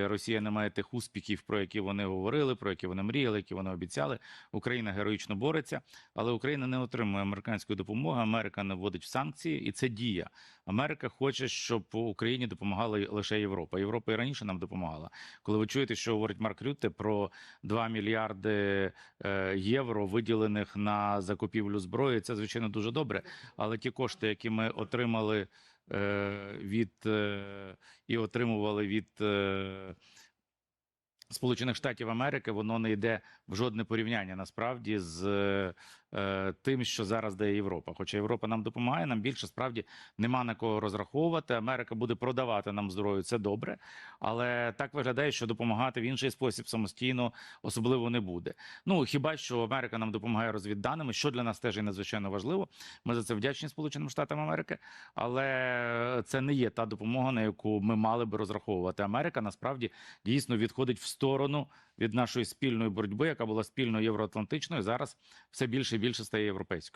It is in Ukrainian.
Росія не має тих успіхів, про які вони говорили, про які вони мріяли, які вони обіцяли. Україна героїчно бореться, але Україна не отримує американської допомоги. Америка не вводить в санкції, і це дія. Америка хоче, щоб Україні допомагала лише Європа. Європа і раніше нам допомагала. Коли ви чуєте, що говорить Марк Рютте про 2 мільярди е, євро, виділених на закупівлю зброї, це звичайно дуже добре. Але ті кошти, які ми отримали е, від е, і отримували від е, Сполучених Штатів Америки, воно не йде в жодне порівняння насправді з е, тим, що зараз дає Європа. Хоча Європа нам допомагає, нам більше справді нема на кого розраховувати. Америка буде продавати нам зброю, це добре. Але так виглядає, що допомагати в інший спосіб самостійно особливо не буде. Ну хіба що Америка нам допомагає розвідданими, що для нас теж є надзвичайно важливо. Ми за це вдячні Сполученим Штатам Америки, але це не є та допомога, на яку ми мали би розраховувати. Америка насправді дійсно відходить в сторону від нашої спільної боротьби, яка була спільною євроатлантичною. Зараз все більше і більше стає європейською.